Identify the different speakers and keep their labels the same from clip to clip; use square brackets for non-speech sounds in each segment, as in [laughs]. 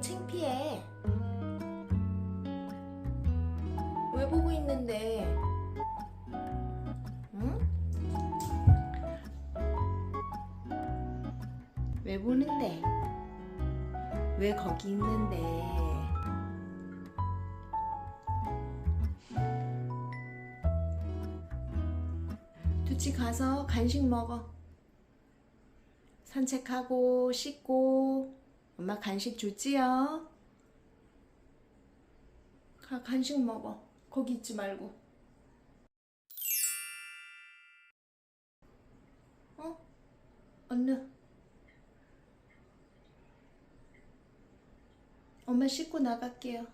Speaker 1: 창피해. 왜 보고 있는데? 응? 왜 보는데? 왜 거기 있는데? 두치 가서 간식 먹어. 산책하고 씻고 엄마 간식 줬지요? 가 간식 먹어. 거기 있지 말고. 어? 얼른. 엄마 씻고 나갈게요.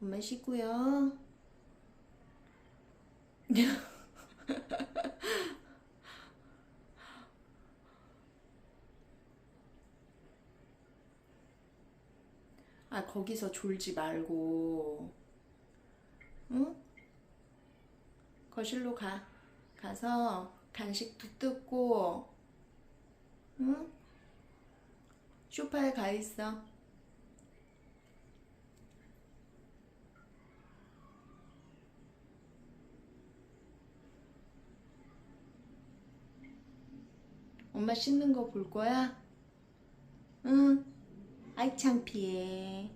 Speaker 1: 엄마 씻고요. [laughs] 아, 거기서 졸지 말고. 응? 거실로 가. 가서 간식도 뜯고, 응? 소파에 가 있어. 엄마 씻는 거 볼 거야? 응. 아이 창피해.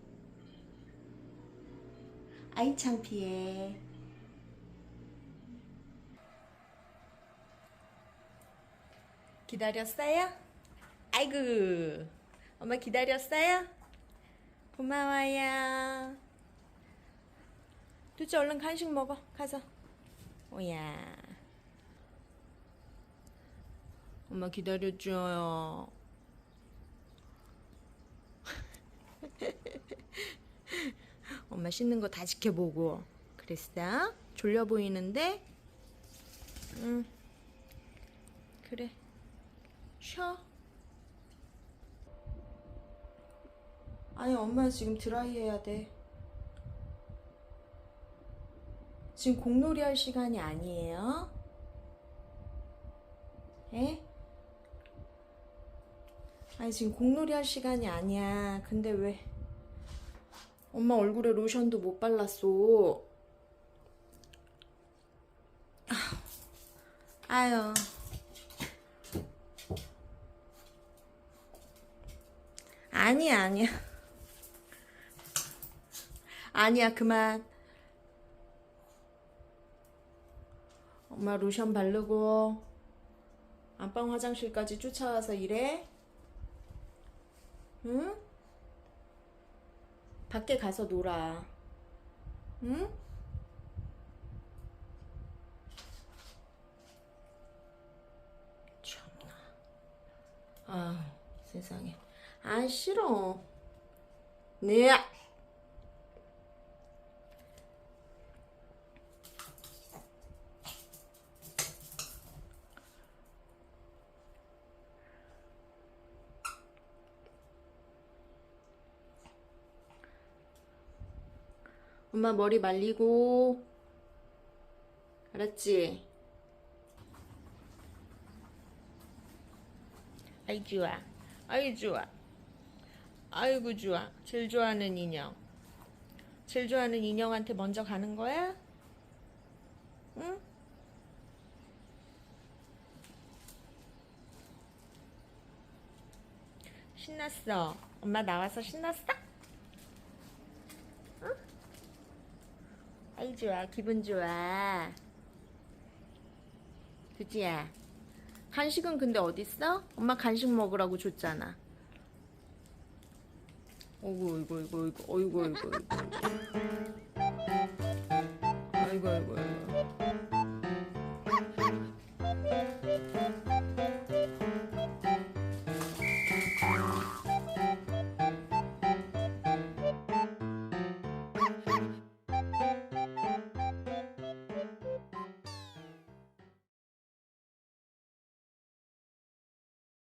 Speaker 1: 아이 창피해. 기다렸어요? 아이고, 엄마 기다렸어요? 고마워요. 두지 얼른 간식 먹어. 가서. 오야. 엄마 기다려줘요. 엄마 씻는 거 다 지켜보고 그랬어? 졸려 보이는데? 응. 그래. 쉬어. 아니 엄마 지금 드라이 해야 돼. 지금 공놀이 할 시간이 아니에요. 에? 아니 지금 공놀이 할 시간이 아니야. 근데 왜 엄마 얼굴에 로션도 못 발랐어. 아유. 아니야, 아니야. 아니야, 그만. 엄마 로션 바르고 안방 화장실까지 쫓아와서 일해? 응? 밖에 가서 놀아. 응? 참나. 아, 세상에. 아, 싫어. 네. 엄마 머리 말리고. 알았지? 아이 좋아. 아이 좋아. 아이고 좋아. 제일 좋아하는 인형. 제일 좋아하는 인형한테 먼저 가는 거야? 응? 신났어. 엄마 나와서 신났어? 아이 좋아 기분 좋아. 그지야 간식은 근데 어딨어? 엄마 간식 먹으라고 줬잖아. 어이구 어이구 어이구 어이구 어이구 어이구. 어이구 어이구 어이구.